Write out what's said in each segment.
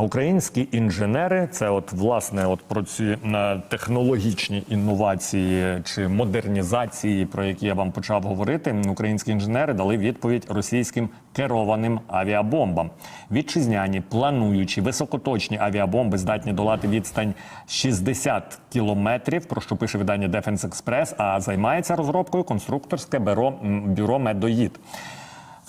Українські інженери це от власне от про ці технологічні інновації чи модернізації, про які я вам почав говорити. Українські інженери дали відповідь російським керованим авіабомбам. Вітчизняні плануючі високоточні авіабомби здатні долати відстань 60 кілометрів. Про що пише видання Defense Express, А займається розробкою конструкторське бюро, бюро Медоїд.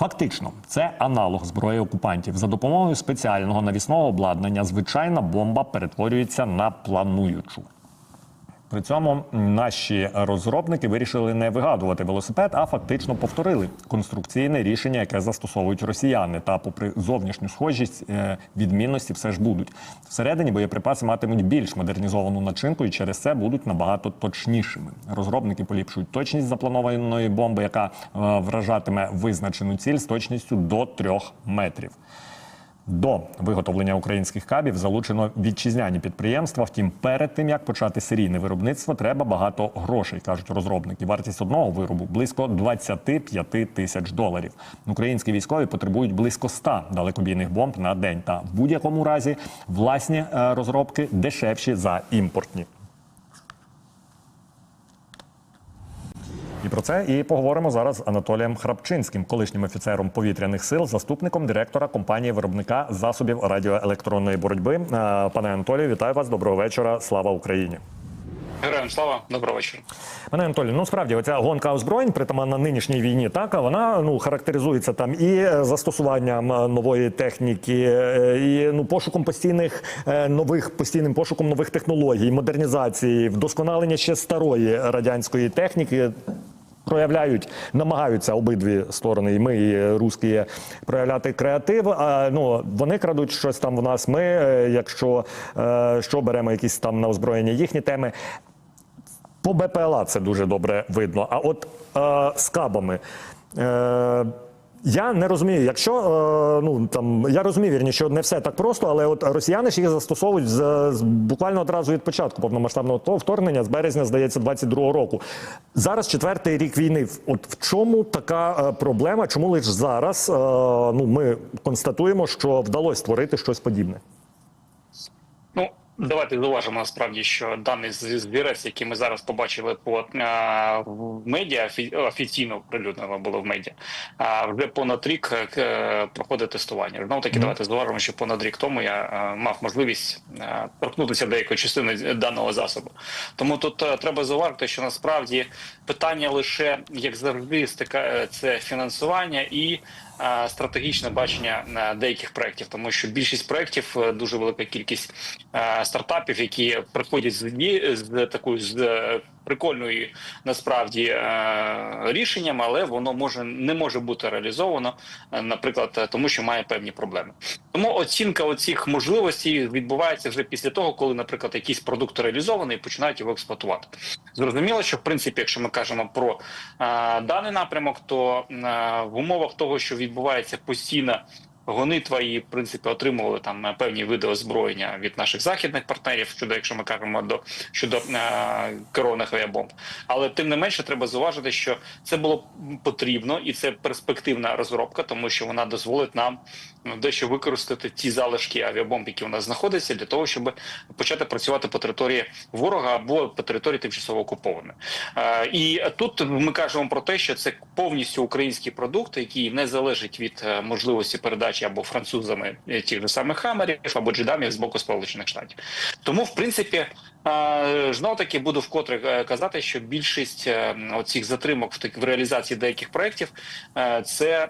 Фактично, це аналог зброї окупантів. За допомогою спеціального навісного обладнання звичайна бомба перетворюється на плануючу. При цьому наші розробники вирішили не вигадувати велосипед, а фактично повторили конструкційне рішення, яке застосовують росіяни. Та, попри зовнішню схожість, е, відмінності все ж будуть. Всередині боєприпаси матимуть більш модернізовану начинку і через це будуть набагато точнішими. Розробники поліпшують точність запланованої бомби, яка е, вражатиме визначену ціль з точністю до трьох метрів. До виготовлення українських кабів залучено вітчизняні підприємства. Втім, перед тим як почати серійне виробництво, треба багато грошей, кажуть розробники. Вартість одного виробу близько 25 тисяч доларів. Українські військові потребують близько 100 далекобійних бомб на день. Та в будь-якому разі власні е, розробки дешевші за імпортні. І про це і поговоримо зараз з Анатолієм Храпчинським, колишнім офіцером повітряних сил, заступником директора компанії виробника засобів радіоелектронної боротьби. Е, Пане Анатолію, вітаю вас. Доброго вечора. Слава Україні. Героям слава, доброго вечора. Пане Анатолію, ну справді оця гонка озброєнь, притаманна нинішній війні, так вона ну характеризується там і застосуванням е, нової техніки, е, і ну пошуком постійних нових постійним пошуком нових технологій, модернізації, вдосконалення ще старої радянської техніки. Проявляють, намагаються обидві сторони, і ми, і русські, проявляти креатив. А ну вони крадуть щось там в нас. Ми, е, якщо е, що беремо якісь там на озброєння їхні теми. По БПЛА це дуже добре видно. А от е, з кабами. Е, я не розумію, якщо е, ну там я розумію, вірні, що не все так просто, але от росіяни ж їх застосовують з, з буквально одразу від початку повномасштабного вторгнення з березня, здається, 22-го року. Зараз четвертий рік війни. От в чому така е, проблема? Чому лише зараз е, ну ми констатуємо, що вдалося створити щось подібне? Давайте зауважимо насправді, що даний з- збірець, який ми зараз побачили по е, в медіа, офі- офіційно оприлюднено було в медіа, а вже понад рік е, проходить тестування. Знову таки, давайте зауважимо, що понад рік тому я е, мав можливість е, торкнутися деякої частини даного засобу. Тому тут е, треба зауважити, що насправді питання лише як завжди стика це фінансування і. Е, Стратегічне бачення е, деяких проєктів, тому що більшість проєктів, е, дуже велика кількість стартапів, які приходять з з такою з прикольною насправді е, рішенням, але воно може не може бути реалізовано, е, наприклад, е, тому що має певні проблеми. Тому оцінка оцих можливостей відбувається вже після того, коли, наприклад, якийсь продукт реалізований і починають його експлуатувати. Зрозуміло, що в принципі, якщо ми кажемо про даний напрямок, то в умовах того, що відбувається постійна гонитва і в принципі отримували там е, певні види озброєння від наших західних партнерів, щодо якщо ми кажемо до щодо е, керованих авіабомб. Але тим не менше треба зауважити, що це було потрібно, і це перспективна розробка, тому що вона дозволить нам ну, дещо використати ті залишки авіабомб, які у нас знаходяться, для того, щоб почати працювати по території ворога або по території тимчасово окупованої. Е, і тут ми кажемо про те, що це повністю український продукт, який не залежить від е, можливості передачі або французами е, тих же самих хамерів, або джедамів з боку Сполучених Штатів. Тому, в принципі, знов таки буду вкотре е, казати, що більшість е, оцих затримок в в реалізації деяких проєктів е, це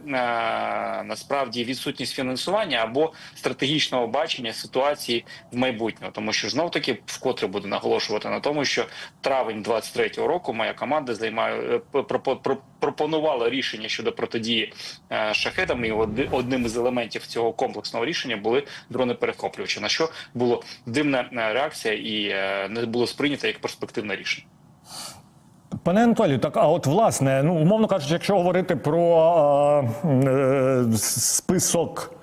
насправді відсутність фінансування або стратегічного бачення ситуації в майбутньому, тому що знов таки вкотре буду наголошувати на тому, що травень 23-го року моя команда займає пропонувала рішення щодо протидії шахедам, і одним із елементів цього комплексного рішення були дрони перехоплювачі. На що було дивна реакція і не було сприйнято як перспективне рішення. Пане Анатолію, так а от власне, ну умовно кажучи, якщо говорити про е, список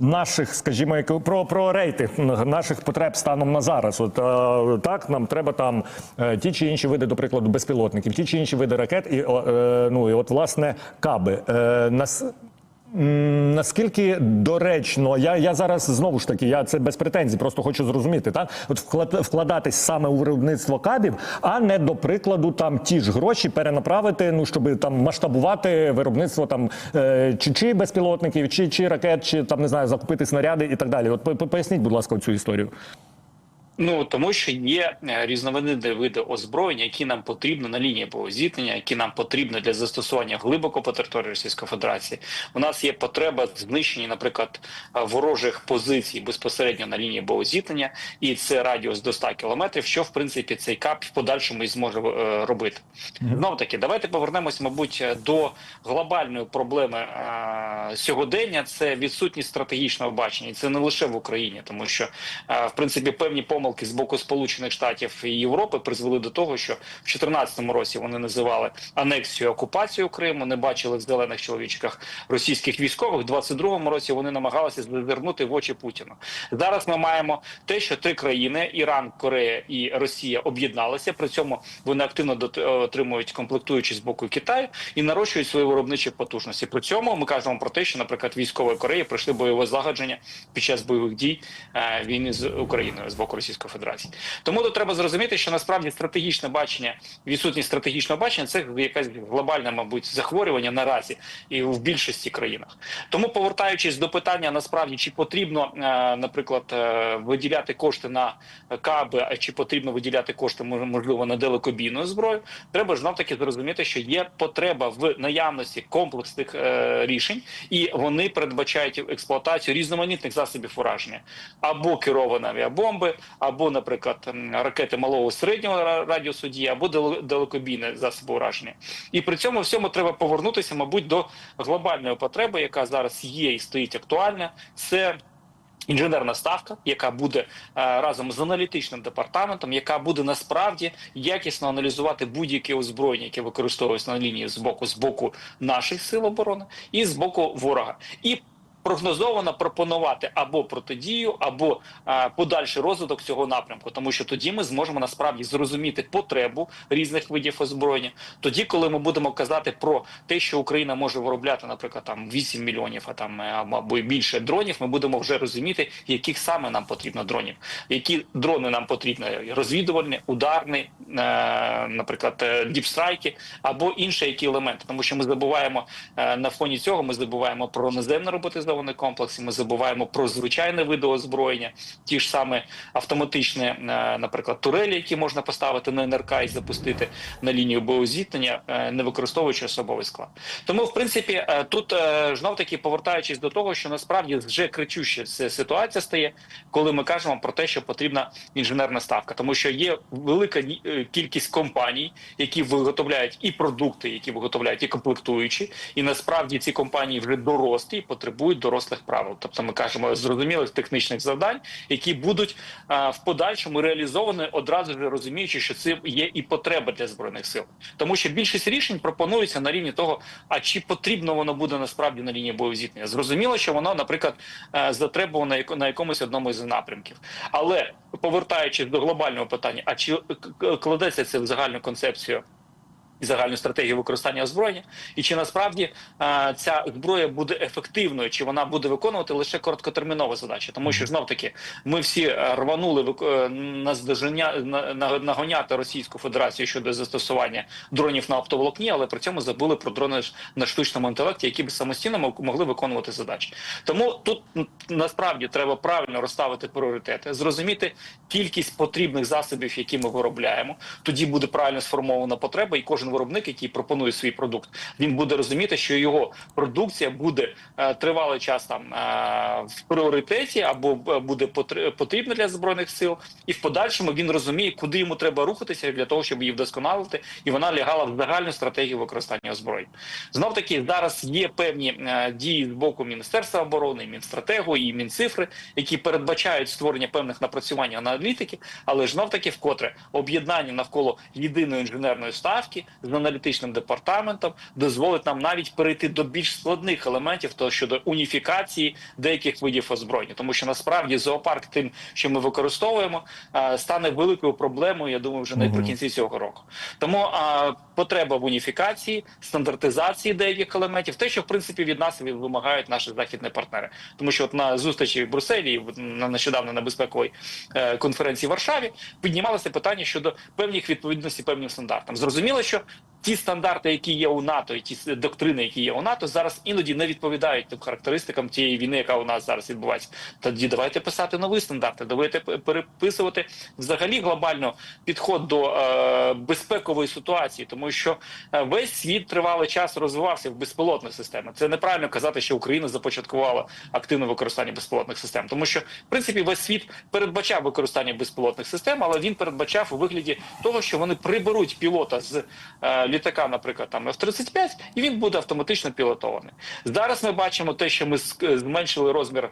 наших, скажімо, про, про рейтинг наших потреб станом на зараз, от е, так нам треба там е, ті чи інші види, до прикладу, безпілотників, ті чи інші види ракет, і е, ну і от власне каби. Е, нас Наскільки доречно, я, я зараз знову ж таки, я це без претензій, просто хочу зрозуміти, так от вклад, вкладатись саме у виробництво кабів, а не до прикладу там ті ж гроші перенаправити, ну щоб там масштабувати виробництво там е, чи, чи безпілотників, чи, чи ракет, чи там не знаю, закупити снаряди і так далі. От по- по- поясніть, будь ласка, цю історію. Ну тому що є е, різновидні види озброєння, які нам потрібно на лінії зіткнення, які нам потрібно для застосування глибоко по території Російської Федерації. У нас є потреба знищення, наприклад, е, ворожих позицій безпосередньо на лінії зіткнення, і це радіус до 100 кілометрів. Що в принципі цей кап в подальшому і зможе е, робити. Знов таки, давайте повернемось, мабуть, до глобальної проблеми е, сьогодення. Це відсутність стратегічного бачення, і це не лише в Україні, тому що е, в принципі певні помилки з боку Сполучених Штатів і Європи призвели до того, що в 2014 році вони називали анексію окупацію Криму, не бачили в зелених чоловічках російських військових. В 22-му році вони намагалися зазирнути в очі Путіну. Зараз ми маємо те, що три країни Іран, Корея і Росія об'єдналися. При цьому вони активно дот- отримують комплектуючі з боку Китаю і нарощують свої виробничі потужності. При цьому ми кажемо про те, що, наприклад, військової Кореї пройшли бойове злагодження під час бойових дій е, війни з Україною з боку Російської Федерації. Тому тут треба зрозуміти, що насправді стратегічне бачення, відсутність стратегічного бачення це якась глобальне, мабуть, захворювання наразі і в більшості країнах. Тому, повертаючись до питання, насправді чи потрібно, е, наприклад, е, виділяти кошти на каби, а чи потрібно виділяти кошти мож- можливо на далекобійну зброю, треба ж знов таки зрозуміти, що є потреба в наявності комплексних е, рішень, і вони передбачають експлуатацію різноманітних засобів ураження або керовані авіабомби, або, наприклад, ракети малого середнього ра- радіусу дії, або дал- далекобійні засоби ураження. І при цьому всьому треба повернутися, мабуть, до глобальної потреби, яка зараз є і стоїть актуальна. Це Інженерна ставка, яка буде е, разом з аналітичним департаментом, яка буде насправді якісно аналізувати будь-яке озброєння, яке використовується на лінії з боку з боку наших сил оборони і з боку ворога, і прогнозовано пропонувати або протидію, або е, подальший розвиток цього напрямку, тому що тоді ми зможемо насправді зрозуміти потребу різних видів озброєння. Тоді, коли ми будемо казати про те, що Україна може виробляти, наприклад, там 8 мільйонів, а там е, або більше дронів, ми будемо вже розуміти, яких саме нам потрібно дронів, які дрони нам потрібні розвідувальні, ударні, е, наприклад, е, діпстрайки або інші які елементи, тому що ми забуваємо е, на фоні цього. Ми забуваємо про наземно роботизований комплекс, і ми забуваємо про звичайне види озброєння, ті ж саме автоматичні, е, наприклад, турелі, які можна поставити на НРК і запустити на лінію боєзіткнення, е, не використовуючи особовий склад. Тому, в принципі, е, тут знов таки повертаючись до того, що насправді вже кричуща ситуація стає, коли ми кажемо про те, що потрібна інженерна ставка, тому що є велика кількість компаній, які виготовляють і продукти, які виготовляють і комплектуючі, і насправді ці компанії вже дорослі і потребують дорослих правил. Тобто, ми кажемо зрозумілих технічних завдань, які будуть а, в подальшому реалізовані одразу ж розуміючи, що це є і потреба для збройних сил, тому що більшість рішень пропонується на рівні того, а чи потрібно воно буде насправді на лінії боєзіткнення. Зрозуміло, що воно, наприклад, е, затребувано на якомусь одному з напрямків, але повертаючись до глобального питання, а чи кладеться це в загальну концепцію? І загальну стратегію використання озброєння, і чи насправді е, ця зброя буде ефективною, чи вона буде виконувати лише короткотермінові задачі, тому що знов таки ми всі е, рванули е, на- на- нагоняти Російську Федерацію щодо застосування дронів на оптоволокні, але при цьому забули про дрони на штучному інтелекті, які б самостійно могли виконувати задачі. Тому тут насправді треба правильно розставити пріоритети, зрозуміти кількість потрібних засобів, які ми виробляємо. Тоді буде правильно сформована потреба, і кожен виробник, який пропонує свій продукт, він буде розуміти, що його продукція буде е, тривалий час там е, в пріоритеті або е, буде потр- потрібна для збройних сил, і в подальшому він розуміє, куди йому треба рухатися для того, щоб її вдосконалити, і вона лягала в загальну стратегію використання озброєнь. Знов таки зараз є певні дії з боку Міністерства оборони, Мінстратегу і Мінцифри, які передбачають створення певних напрацювань аналітики, але ж знов таки вкотре об'єднання навколо єдиної інженерної ставки з аналітичним департаментом дозволить нам навіть перейти до більш складних елементів то щодо уніфікації деяких видів озброєння, тому що насправді зоопарк тим, що ми використовуємо, е, стане великою проблемою. Я думаю, вже наприкінці цього року. Тому а, потреба в уніфікації, стандартизації деяких елементів, те, що в принципі від нас вимагають наші західні партнери. Тому що от на зустрічі в Брюсселі, на нещодавно на безпековій е, конференції в Варшаві, піднімалося питання щодо певних відповідності певним стандартам. Зрозуміло, що ті стандарти, які є у НАТО, і ті доктрини, які є у НАТО, зараз іноді не відповідають тим характеристикам тієї війни, яка у нас зараз відбувається. Тоді давайте писати нові стандарти, давайте переписувати взагалі глобально підход до е, безпекової ситуації, тому що е, весь світ тривалий час розвивався в безпілотних системах. Це неправильно казати, що Україна започаткувала активне використання безпілотних систем, тому що в принципі весь світ передбачав використання безпілотних систем, але він передбачав у вигляді того, що вони приберуть пілота з е, літака, наприклад, там F-35, і він буде автоматично пілотований. Зараз ми бачимо те, що ми зменшили розмір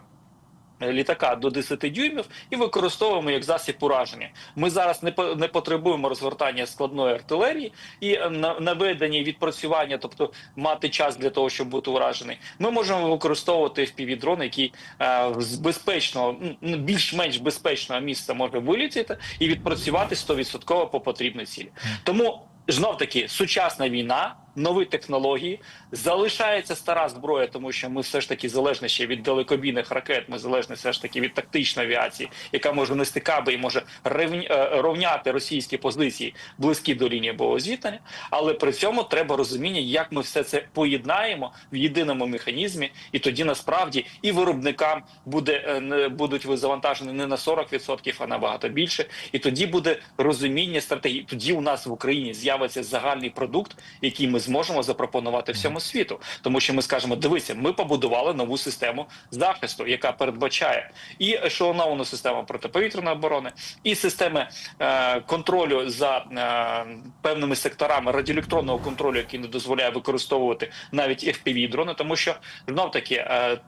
літака до 10 дюймів і використовуємо як засіб ураження. Ми зараз не по- не потребуємо розгортання складної артилерії і е, на- наведення відпрацювання, тобто мати час для того, щоб бути уражений. Ми можемо використовувати FPV-дрон, який е, з безпечного, більш-менш безпечного місця може вилітіти і відпрацювати 100% по потрібній цілі. Тому знов таки сучасна війна. Нові технології залишається стара зброя, тому що ми все ж таки залежні ще від далекобійних ракет. Ми залежні все ж таки від тактичної авіації, яка може нести каби і може е, рівняти російські позиції близькі до лінії зіткнення. Але при цьому треба розуміння, як ми все це поєднаємо в єдиному механізмі, і тоді насправді і виробникам буде е, будуть завантажені не на 40%, а набагато більше. І тоді буде розуміння стратегії. Тоді у нас в Україні з'явиться загальний продукт, який ми зможемо запропонувати всьому світу. Тому що ми скажемо: дивися, ми побудували нову систему захисту, яка передбачає і ешелоновану систему протиповітряної оборони, і системи е, контролю за е, певними секторами радіоелектронного контролю, який не дозволяє використовувати навіть fpv дрони, тому що знов таки. Е,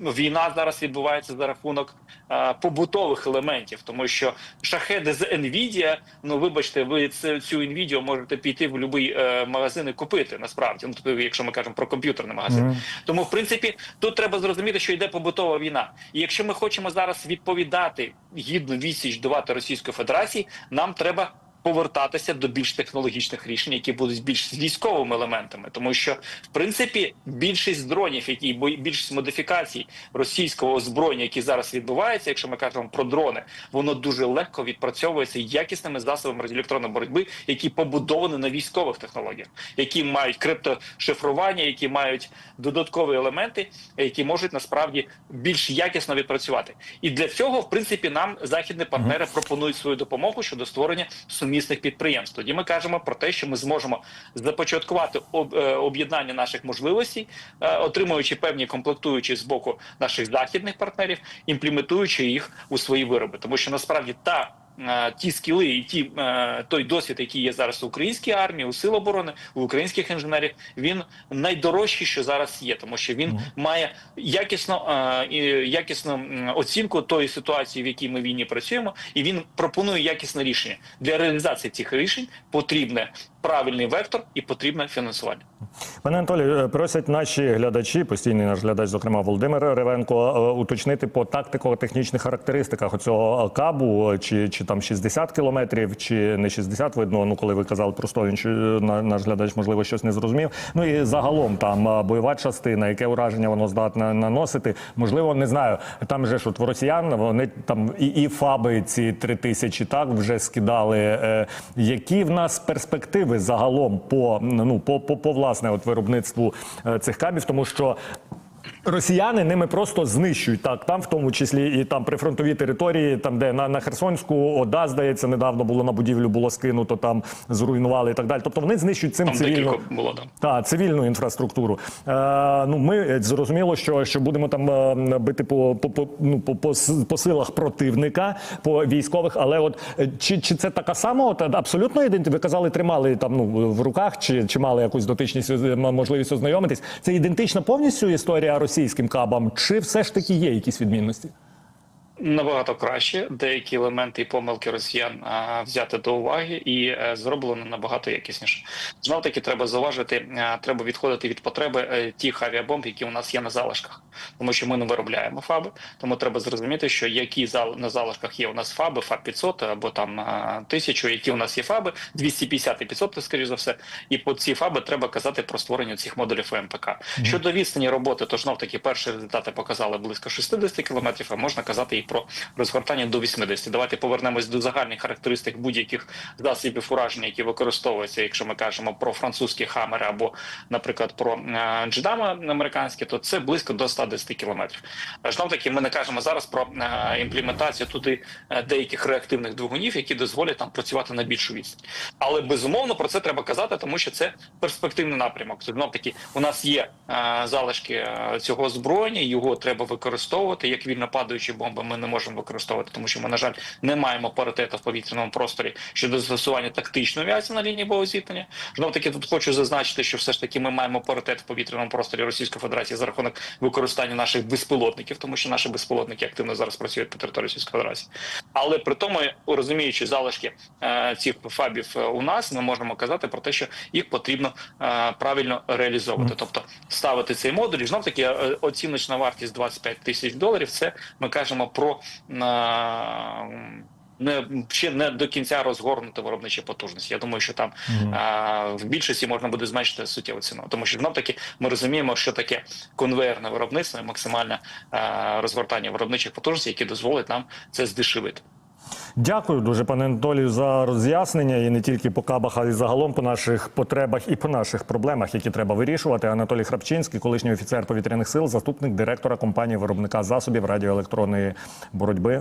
Війна зараз відбувається за рахунок е, побутових елементів, тому що шахеди з Nvidia, ну вибачте, ви це, цю Nvidia можете піти в будь-який е, магазин і купити насправді. Ну тобто, якщо ми кажемо про комп'ютерний магазин. Мгм. Тому, в принципі, тут треба зрозуміти, що йде побутова війна. І якщо ми хочемо зараз відповідати гідну відсіч давати Російської Федерації, нам треба. Повертатися до більш технологічних рішень, які будуть більш з військовими елементами, тому що в принципі більшість дронів, які більшість модифікацій російського озброєння, які зараз відбуваються, якщо ми кажемо про дрони, воно дуже легко відпрацьовується якісними засобами радіоелектронної боротьби, які побудовані на військових технологіях, які мають криптошифрування, які мають додаткові елементи, які можуть насправді більш якісно відпрацювати. І для цього, в принципі, нам західні партнери пропонують свою допомогу щодо створення сумісних підприємств. Тоді ми кажемо про те, що ми зможемо започаткувати об- об'єднання наших можливостей, отримуючи певні комплектуючі з боку наших західних партнерів, імплементуючи їх у свої вироби, тому що насправді та. Е, Ті скіли і ті е, той досвід, який є зараз в українській армії, у сил оборони, у українських інженерів, він найдорожчий, що зараз є, тому що він має якісно е, якісну оцінку тої ситуації, в якій ми війні працюємо, і він пропонує якісне рішення для реалізації цих рішень. Потрібне правильний вектор і потрібне фінансування. Пане Анатолію, е, просять наші глядачі, постійний наш глядач, зокрема Володимир Ревенко, е, уточнити по тактико-технічних характеристиках оцього кабу, е, чи, чи там 60 кілометрів, чи не 60, видно, ну коли ви казали про 100, він чи- на- наш глядач, можливо, щось не зрозумів. Ну і загалом там бойова частина, яке ураження воно здатне наносити. Можливо, не знаю. Там же ж от в росіян вони там і, і фаби ці три тисячі так вже скидали. Які в нас перспективи загалом по ну по, по, по власне от виробництву е, цих камів, тому що. Росіяни ними просто знищують так, там в тому числі і там прифронтові території, там де на, на Херсонську ОДА, здається, недавно було на будівлю, було скинуто, там зруйнували і так далі. Тобто вони знищують цим Там цивільну було там. та цивільну інфраструктуру. Е, ну ми е, зрозуміло, що, що будемо там е, бити по, по, по, ну, по, по, по силах противника, по військових. Але от е, чи, чи це така сама? От абсолютно ідентична? Ви казали, тримали там ну в руках, чи, чи мали якусь дотичність можливість ознайомитись? Це ідентична повністю історія російським кабам, чи все ж таки є якісь відмінності? Набагато краще деякі елементи і помилки росіян а, взяти до уваги і е, зроблено набагато якісніше. Знов таки треба зауважити, е, треба відходити від потреби е, тих авіабомб, які у нас є на залишках, тому що ми не виробляємо фаби. Тому треба зрозуміти, що які зал на залишках є у нас фаби, фаб 500 або там а, 1000, які у нас є фаби, 250 і 500, скоріш за все. І по ці фаби треба казати про створення цих модулів ФМПК. Щодо відстані роботи, то знов таки перші результати показали близько 60 кілометрів, а можна казати і про розгортання до 80. Давайте повернемось до загальних характеристик будь-яких засобів ураження, які використовуються, якщо ми кажемо про французькі хамери або, наприклад, про е, джедами американські, то це близько до 110 кілометрів. Знов таки, ми не кажемо зараз про е, імплементацію туди е, деяких реактивних двигунів, які дозволять нам працювати на більшу відстань. Але безумовно про це треба казати, тому що це перспективний напрямок. Знов таки, у нас є залишки цього озброєння, його треба використовувати. Як вільно падаючі бомби ми не можемо використовувати, тому що ми, на жаль, не маємо паритету в повітряному просторі щодо застосування тактичної авіації на лінії бойового зіткнення. Знов таки тут хочу зазначити, що все ж таки ми маємо паритет в повітряному просторі Російської Федерації за рахунок використання наших безпілотників, тому що наші безпілотники активно зараз працюють по території Російської Федерації. Але при тому, розуміючи залишки е, цих фабів е, у нас, ми можемо казати про те, що їх потрібно е, правильно реалізовувати, тобто ставити цей модуль. Знов таки е, оціночна вартість 25 тисяч доларів. Це ми кажемо про е, не ще не до кінця розгорнути виробничі потужності. Я думаю, що там а, в більшості можна буде зменшити суттєву ціну, тому що знов таки ми розуміємо, що таке конвейерне виробництво і максимальне а, розгортання виробничих потужностей, які дозволить нам це здешевити. Дякую дуже, пане Анатолію, за роз'яснення і не тільки по кабах, а й загалом по наших потребах і по наших проблемах, які треба вирішувати. Анатолій Храпчинський, колишній офіцер повітряних сил, заступник директора компанії виробника засобів радіоелектронної боротьби.